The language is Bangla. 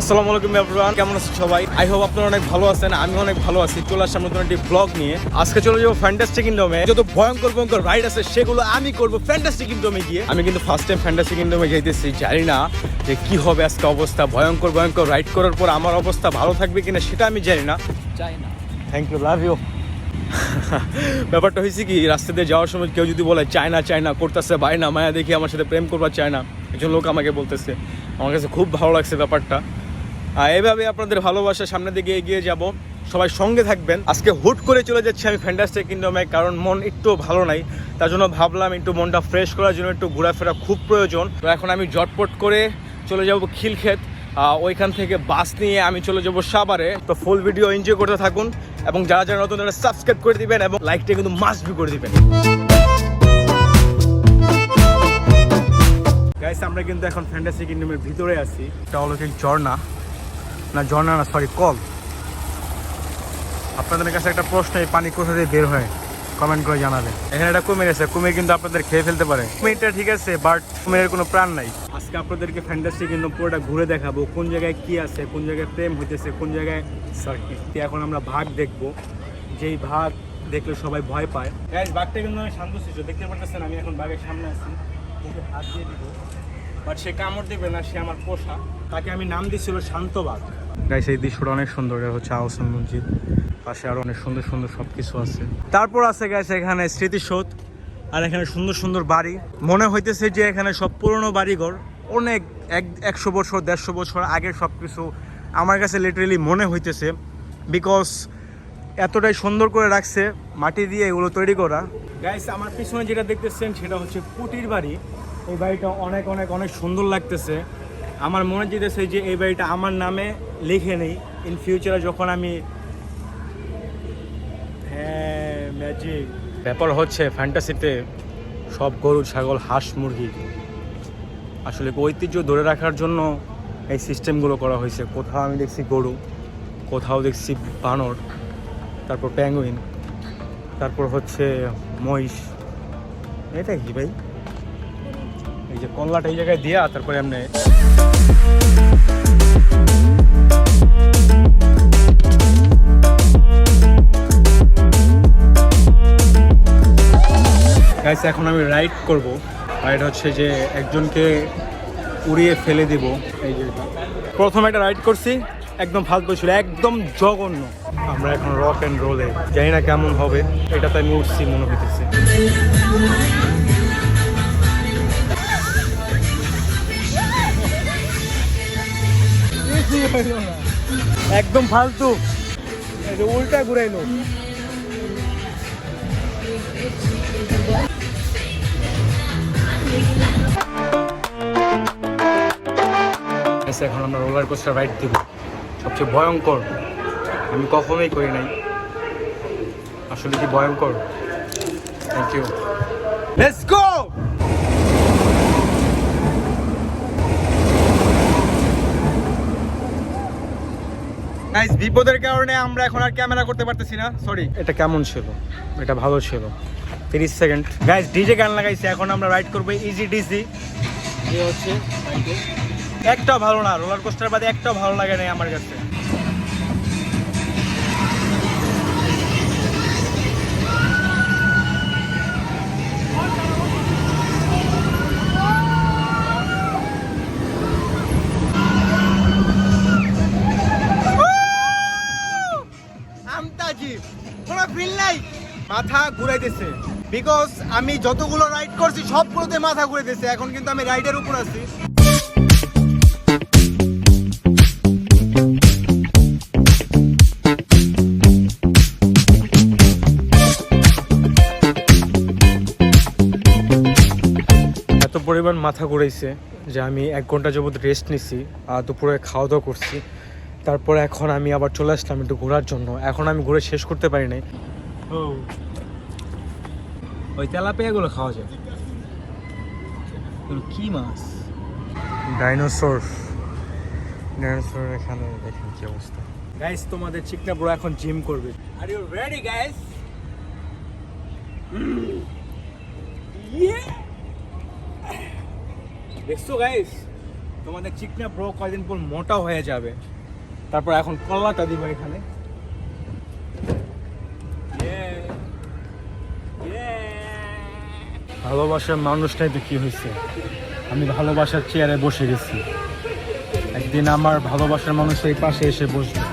আসসালামু আলাইকুম এভরিওয়ান কেমন আছেন সবাই? আই হোপ আপনারা অনেক ভালো আছেন আমি অনেক ভালো আছি। চলে আসলাম নতুন একটি ব্লগ নিয়ে। আজকে চলে যাব ফ্যান্টাস্টিক ইন্ডোমে যত ভয়ঙ্কর ভয়ঙ্কর রাইড আছে সেগুলো আমি করব ফ্যান্টাস্টিক ইন্ডোমে গিয়ে। আমি কিন্তু ফার্স্ট টাইম ফ্যান্টাস্টিক ইন্ডোমে যাইতেছি জানি না যে কি হবে আজকে অবস্থা। ভয়ঙ্কর ভয়ঙ্কর রাইড করার পর আমার অবস্থা ভালো থাকবে কিনা সেটা আমি জানি না। চাই না। থ্যাংক ইউ লাভ ইউ ব্যাপারটা হয়েছে কি রাস্তা দিয়ে যাওয়ার সময় কেউ যদি বলে চায়না চায়না করতেছে বাই না মায়া দেখি আমার সাথে প্রেম করবার চায় না একজন লোক আমাকে বলতেছে। আমার কাছে খুব ভালো লাগছে ব্যাপারটা। আর এইভাবে আপনাদের ভালোবাসা সামনের দিকে এগিয়ে যাব। সবাই সঙ্গে থাকবেন। আজকে হুট করে চলে যাচ্ছি আমি ফ্যান্টাস্টিক কিংডমে কারণ মন একটু ভালো নাই। তার জন্য ভাবলাম একটু মনটা ফ্রেশ করার জন্য একটু ঘোরাফেরা খুব প্রয়োজন। তো এখন আমি জটপট করে চলে যাব খিলক্ষেত। ওইখান থেকে বাস নিয়ে আমি চলে যাব সাভারে। তো ফুল ভিডিও এনজয় করতে থাকুন এবং যারা যারা নতুন, তারা সাবস্ক্রাইব করে দিবেন এবং লাইকটা কিন্তু মাস্ট বি করে দিবেন। গাইস আমরা কিন্তু এখন ফ্যান্টাসি কিংডমের ভিতরে আছি। এটা হলো ঝর্ণা? না ঝর্ণা না সরি কল আপনাদের কাছে একটা প্রশ্ন, এই পানি কোথা দিয়ে বের হয়? কমেন্ট করে জানাবেন। এখানে একটা কুমির আছে, কুমির কিন্তু আপনাদের খেয়ে ফেলতে পারে। কুমিরটা ঠিক আছে বাট কুমিরের কোনো প্রাণ নাই। আজকে আপনাদেরকে ফ্যান্টাসি কিন্তু পুরোটা ঘুরে দেখাবো, কোন জায়গায় কি আছে, কোন জায়গায় প্রেম হইতেছে, কোন জায়গায় সার্কিট এখন আমরা ভাগ দেখব। যেই ভাগ দেখলে সবাই ভয় পায়। বাঘটা কিন্তু আমি শান্ত শিশু দেখতে পারতেছেন, আমি এখন বাঘের সামনে আছি, হাত দিয়ে দিব। বাট সে কামড় দিবে না, সে আমার পোষা। তাকে আমি নাম দিয়েছিল শান্ত বাঘ গাইস এই দৃশ্যটা অনেক সুন্দর, এটা হচ্ছে আহসান মসজিদ। পাশে আরও অনেক সুন্দর সুন্দর সব কিছু আছে। তারপর আছে গাইস এখানে স্মৃতিসৌধ আর এখানে সুন্দর সুন্দর বাড়ি। মনে হইতেছে যে এখানে সব পুরনো বাড়িঘর, অনেক এক, একশো বছর, দেড়শো বছর আগের সব কিছু আমার কাছে লিটারেলি মনে হইতেছে বিকজ এতটাই সুন্দর করে রাখছে মাটি দিয়ে এগুলো তৈরি করা। গাইস আমার পিছনে যেটা দেখতেছেন সেটা হচ্ছে কুটির বাড়ি। এই বাড়িটা অনেক অনেক অনেক সুন্দর লাগতেছে। আমার মনে যেতেছে যে এই বাড়িটা আমার নামে লিখে নেই। ইন ফিউচারে যখন আমি হ্যাঁ ম্যাজিক ব্যাপার হচ্ছে ফ্যান্টাসিতে সব গরু ছাগল হাঁস মুরগি। আসলে ঐতিহ্য ধরে রাখার জন্য এই সিস্টেমগুলো করা হয়েছে। কোথাও আমি দেখছি গরু কোথাও দেখছি বানর। তারপর প্যাঙ্গুইন তারপর হচ্ছে মহিষ। এটা কি ভাই? এই যে কল্লাটা এই জায়গায় দিয়া তারপরে এমনি এখন আমি রাইড করব। রাইড হচ্ছে যে একজনকে উড়িয়ে ফেলে দেব। এই যে এটা। প্রথম একটা রাইড করছি। একদম ফালতু ছিল একদম জঘন্য। আমরা এখন রক অ্যান্ড রোলে জানি না কেমন হবে এটাতে আমি উঠছি মনে হইতেছে। একদম ফালতু। উল্টা ঘুরাইলো। এখন আমরা রোলার কোস্টার রাইড দিব। সবচেয়ে ভয়ঙ্কর আমি কখনোই করি নাই। আসলে কি ভয়ঙ্কর? Thank you let's go guys বিপদের কারণে আমরা এখন আর ক্যামেরা করতে পারতেছি না। সরি এটা কেমন ছিল? এটা ভালো ছিল। তিরিশ সেকেন্ড। গাইস ডিজে গান লাগাইছে এখন আমরা রাইড করব ইজি ডিজি হচ্ছে একটাও ভালো না, রোলার কোস্টার বাদে একটাও ভালো লাগে নাই আমার কাছে। মাথা ঘুরাইতেছে। বিকজ আমি যতগুলো রাইড করছি, সবগুলোতে মাথা ঘুরাইতেছে। এখন কিন্তু আমি রাইডের উপর আছি। পরিমাণ মাথা ঘুরাইছে যে আমি এক ঘণ্টা যাবত রেস্ট নিছি আর দুপুরে খাওয়া দাওয়া করছি। তারপরে এখন আমি আবার চলে আসলাম একটু ঘোরার জন্য। এখন আমি ঘুরে শেষ করতে পারি নাই। ওই তেলাপিয়াগুলো খাওয়া যায়। কি মাছ? ডাইনোসর ডাইনোসর এখানে দেখেন কি অবস্থা। গাইস তোমাদের চিকনা বড় এখন জিম করবে। আর ইউ রেডি গাইস দেখছ গাইস তোমাদের চিকনা ব্রো কয়দিন পর মোটা হয়ে যাবে। তারপর এখন কলাটা দিব এখানে। ভালোবাসার মানুষটাই তো কি হয়েছে? আমি ভালোবাসার চেয়ারে বসে গেছি। একদিন আমার ভালোবাসার মানুষ এই পাশে এসে বসবে।